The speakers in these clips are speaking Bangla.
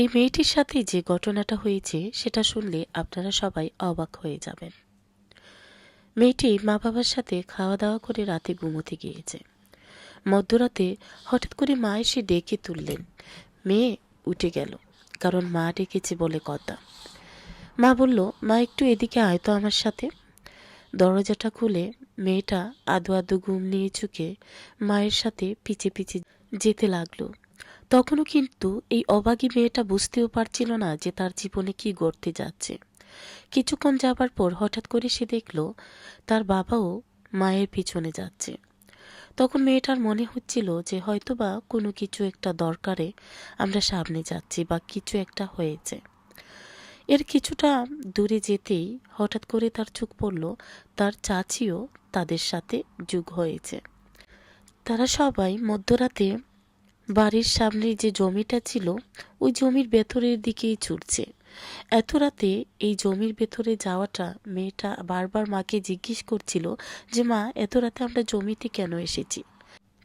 এই মেয়েটির সাথে যে ঘটনাটা হয়েছে, সেটা শুনলে আপনারা সবাই অবাক হয়ে যাবেন। মেয়েটি মা বাবার সাথে খাওয়া দাওয়া করে রাতে ঘুমোতে গিয়েছে। মধ্যরাতে হঠাৎ করে মা এসে ডেকে তুললেন। মেয়ে উঠে গেল, কারণ মা ডেকেছে বলে কথা। মা বলল, মা, একটু এদিকে আয় তো আমার সাথে। দরজাটা খুলে মেয়েটা আদু আদু ঘুম নিয়ে চুকে মায়ের সাথে পিছে পিছে যেতে লাগল। তখনও কিন্তু এই অবাগী মেয়েটা বুঝতেও পারছিল না যে তার জীবনে কি ঘটতে যাচ্ছে। কিছুক্ষণ যাবার পর হঠাৎ করে সে দেখল, তার বাবাও মায়ের পিছনে যাচ্ছে। তখন মেয়েটার মনে হচ্ছিল যে হয়তোবা কোনো কিছু একটা দরকারে আমরা সামনে যাচ্ছি বা কিছু একটা হয়েছে। এর কিছুটা দূরে যেতেই হঠাৎ করে তার চোখ পড়ল, তার চাচিও তাদের সাথে যুগ হয়েছে। তারা সবাই মধ্যরাতে বাড়ির সামনে যে জমিটা ছিল, ওই জমির ভেতরের দিকেই ছুটছে। এত রাতে এই জমির ভেতরে যাওয়াটা মেয়েটা বারবার মাকে জিজ্ঞেস করছিল যে, মা, এত রাতে আমরা জমিতে কেন এসেছি?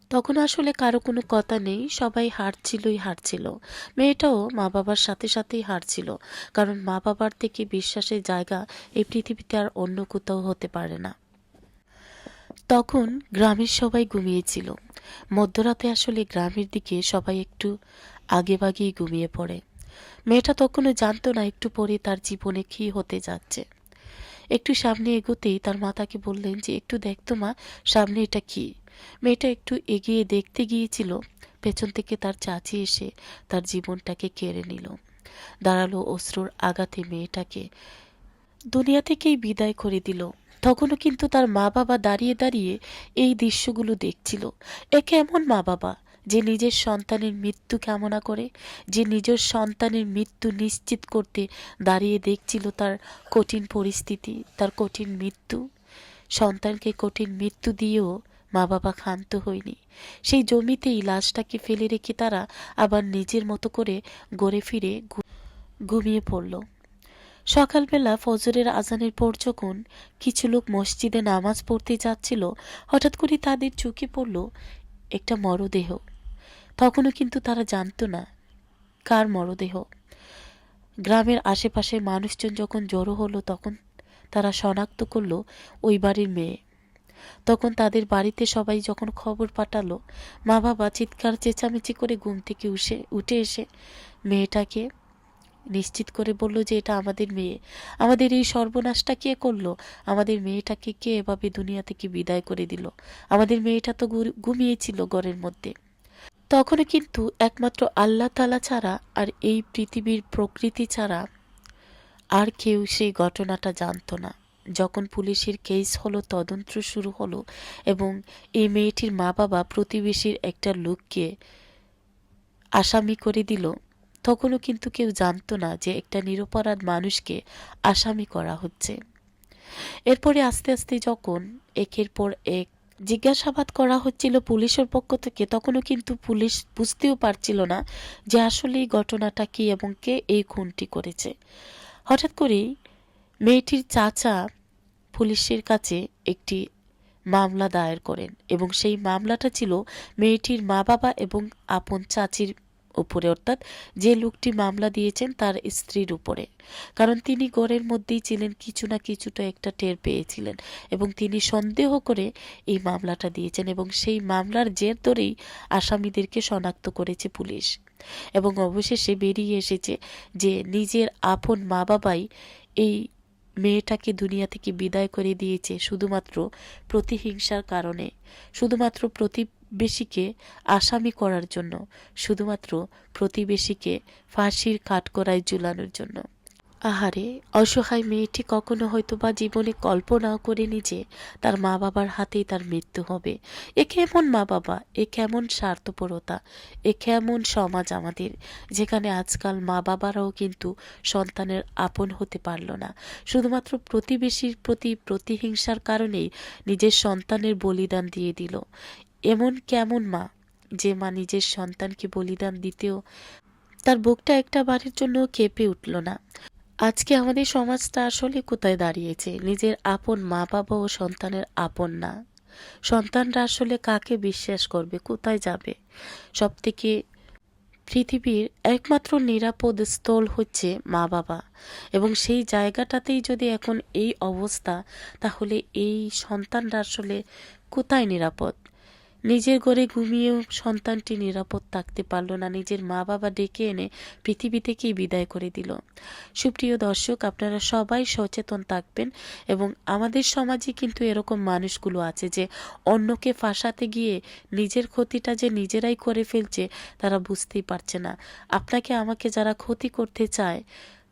তখন আসলে কারও কোনো কথা নেই, সবাই হাঁটছিলই হাঁটছিল। মেয়েটাও মা বাবার সাথে সাথেই হাঁটছিল, কারণ মা বাবার থেকে বিশ্বাসের জায়গা এই পৃথিবীতে আর অন্য কোথাও হতে পারে না। তখন গ্রামের সবাই ঘুমিয়েছিল। মধ্যরাতে আসলে গ্রামের দিকে সবাই একটু আগে বাগিয়ে ঘুমিয়ে পড়ে। মেয়েটা তখনও জানতো না একটু পরে তার জীবনে কী হতে যাচ্ছে। একটু সামনে এগোতেই তার মাতাকে বললেন যে, একটু দেখতো মা, সামনে এটা কি? মেয়েটা একটু এগিয়ে দেখতে গিয়েছিল। পেছন থেকে তার চাচি এসে তার জীবনটাকে কেড়ে নিল। দাঁড়াল অশ্রুর আঘাতে মেয়েটাকে। দুনিয়া থেকেই বিদায় করে দিল। তখনও কিন্তু তার মা বাবা দাঁড়িয়ে দাঁড়িয়ে এই দৃশ্যগুলো দেখছিল। এ কেমন মা বাবা যে নিজের সন্তানের মৃত্যু কামনা করে, যে নিজের সন্তানের মৃত্যু নিশ্চিত করতে দাঁড়িয়ে দেখছিল তার কঠিন পরিস্থিতি, তার কঠিন মৃত্যু। সন্তানকে কঠিন মৃত্যু দিয়েও মা বাবা ক্ষান্ত হয়নি। সেই জমিতেই লাশটাকে ফেলে রেখে তারা আবার নিজের মতো করে গড়ে ফিরে ঘুমিয়ে পড়ল। সকালবেলা ফজরের আজানের পর যখন কিছু লোক মসজিদে নামাজ পড়তে যাচ্ছিল, হঠাৎ করে তাদের চোখে পড়ল একটা মরদেহ। তখনও কিন্তু তারা জানতো না কার মরদেহ। গ্রামের আশেপাশে মানুষজন যখন জড়ো হলো, তখন তারা শনাক্ত করল ওই বাড়ির মেয়ে। তখন তাদের বাড়িতে সবাই যখন খবর পাঠালো মা বাবা চিৎকার, চেঁচামেচি করে ঘুম থেকে উঠে উঠে এসে মেয়েটাকে নিশ্চিত করে বলল যে এটা আমাদের মেয়ে। আমাদের এই সর্বনাশটা কে করল? আমাদের মেয়েটাকে কে এভাবে দুনিয়া থেকে বিদায় করে দিল? আমাদের মেয়েটা তো ঘুমিয়েছিল ঘরের মধ্যে। তখনও কিন্তু একমাত্র আল্লাহ তালা ছাড়া আর এই পৃথিবীর প্রকৃতি ছাড়া আর কেউ সেই ঘটনাটা জানতো না। যখন পুলিশের কেস হলো, তদন্ত শুরু হলো এবং এই মেয়েটির মা বাবা প্রতিবেশীর একটা লোককে আসামি করে দিল। তখনও কিন্তু কেউ জানতো না যে একটা নিরপরাধ মানুষকে আসামি করা হচ্ছে। এরপরে আস্তে আস্তে যখন একের পর এক জিজ্ঞাসাবাদ করা হচ্ছিল পুলিশের পক্ষ থেকে, তখনও কিন্তু পুলিশ বুঝতেও পারছিল না যে আসলে এই ঘটনাটা কি এবং কে এই খুনটি করেছে। হঠাৎ করেই মেয়েটির চাচা পুলিশের কাছে একটি মামলা দায়ের করেন এবং সেই মামলাটা ছিল মেয়েটির মা বাবা এবং আপন চাচির উপরে, অর্থাৎ যে লোকটি মামলা দিয়েছেন তার স্ত্রীর উপরে। কারণ তিনি গড়ের মধ্যেই ছিলেন, কিছু না কিছুটা একটা টের পেয়েছিলেন এবং তিনি সন্দেহ করে এই মামলাটা দিয়েছেন এবং সেই মামলার জের ধরেই আসামিদেরকে শনাক্ত করেছে পুলিশ। এবং অবশেষে বেরিয়ে এসেছে যে নিজের আপন মা বাবাই এই মেয়েটাকে দুনিয়া থেকে বিদায় করে দিয়েছে শুধুমাত্র প্রতিহিংসার কারণে। শুধুমাত্র প্রতিবেশীকে আসামি করার জন্য, শুধুমাত্র প্রতিবেশীকে ফাঁসির কাঠকড়ায় ঝুলানোর জন্য। আহারে, অসহায় মেয়েটি কখনো হয়তো বা জীবনে কল্পনাও করেনি যে তার মা বাবার হাতেই তার মৃত্যু হবে। এ কেমন মা বাবা এ কেমন স্বার্থপরতা? এ কেমন সমাজ আমাদের, যেখানে আজকাল মা বাবারাও কিন্তু সন্তানের আপন হতে পারল না। শুধুমাত্র প্রতিবেশীর প্রতি প্রতিহিংসার কারণেই নিজের সন্তানের বলিদান দিয়ে দিল। এমন কেমন মা যে মা নিজের সন্তানকে বলিদান দিতেও তার বুকটা একটা বাড়ির জন্য কেঁপে উঠল না। আজকে আমাদের সমাজটা আসলে কোথায় দাঁড়িয়েছে? নিজের আপন মা বাবা ও সন্তানের আপন না। সন্তানরা আসলে কাকে বিশ্বাস করবে? কোথায় যাবে? সব থেকে পৃথিবীর একমাত্র নিরাপদ স্থল হচ্ছে মা বাবা এবং সেই জায়গাটাতেই যদি এখন এই অবস্থা, তাহলে এই সন্তানরা আসলে কোথায় নিরাপদ? নিজের ঘরে ঘুমিয়েও সন্তানটি নিরাপদ থাকতে পারল না, নিজের মা বাবা ডেকে এনে পৃথিবী থেকেই বিদায় করে দিল। সুপ্রিয় দর্শক, আপনারা সবাই সচেতন থাকবেন এবং আমাদের সমাজে কিন্তু এরকম মানুষগুলো আছে যে অন্যকে ফাঁসাতে গিয়ে নিজের ক্ষতিটা যে নিজেরাই করে ফেলছে, তারা বুঝতেই পারছে না। আপনাকে, আমাকে যারা ক্ষতি করতে চায়,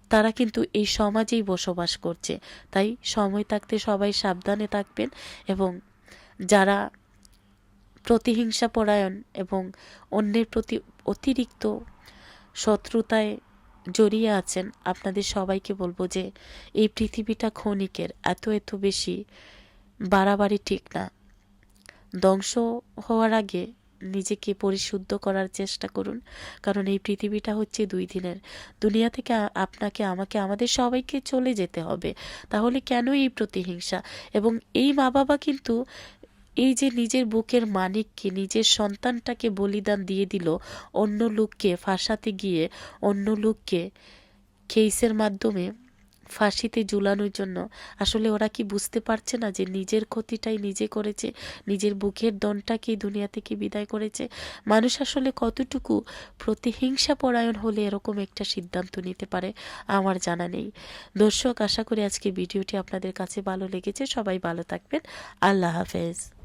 তারা কিন্তু এই সমাজেই বসবাস করছে। তাই সময় থাকতে সবাই সাবধানে থাকবেন এবং যারা প্রতিহিংসা পরায়ণ এবং অন্যের প্রতি অতিরিক্ত শত্রুতায় জড়িয়ে আছেন, আপনাদের সবাইকে বলব যে এই পৃথিবীটা ক্ষণিকের, এত এত বেশি বাড়াবাড়ি ঠিক না। ধ্বংস হওয়ার আগে নিজেকে পরিশুদ্ধ করার চেষ্টা করুন, কারণ এই পৃথিবীটা হচ্ছে দুই দিনের। দুনিয়া থেকে আপনাকে, আমাকে, আমাদের সবাইকে চলে যেতে হবে। তাহলে কেন এই প্রতিহিংসা? এবং এই মা বাবা কিন্তু এই যে নিজের বুকের মানিককে, নিজের সন্তানটাকে বলিদান দিয়ে দিল, অন্য লোককে ফাঁসাতে গিয়ে, অন্য লোককে কেসের মাধ্যমে ফাঁসিতে ঝুলানোর জন্য, আসলে ওরা কি বুঝতে পারছে না যে নিজের ক্ষতিটাই নিজে করেছে, নিজের বুকের দনটাকেই দুনিয়া থেকে বিদায় করেছে? মানুষ আসলে কতটুকু প্রতিহিংসা পরায়ণ হলে এরকম একটা সিদ্ধান্ত নিতে পারে, আমার জানা নেই। দর্শক, আশা করি আজকে ভিডিওটি আপনাদের কাছে ভালো লেগেছে, সবাই ভালো থাকবেন, আল্লাহ হাফেজ।